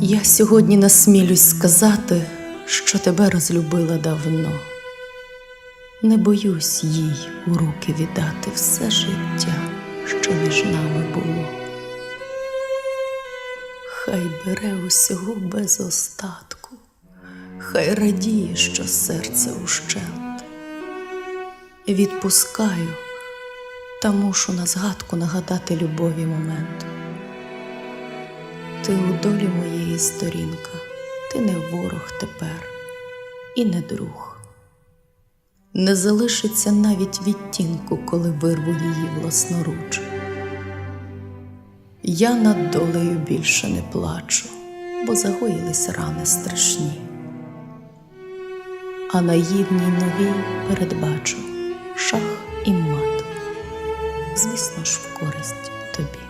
Я сьогодні насмілюсь сказати, що тебе розлюбила давно. Не боюсь їй у руки віддати все життя, що між нами було. Хай бере усього без остатку, хай радіє, що серце ущент. Відпускаю, та мушу на згадку нагадати любові момент. Ти у долі моєї сторінка, ти не ворог тепер і не друг. Не залишиться навіть відтінку, коли вирву її власноруч. Я над долею більше не плачу, бо загоїлись рани страшні. А наївній новій передбачу шах і мат, звісно ж, в користь тобі.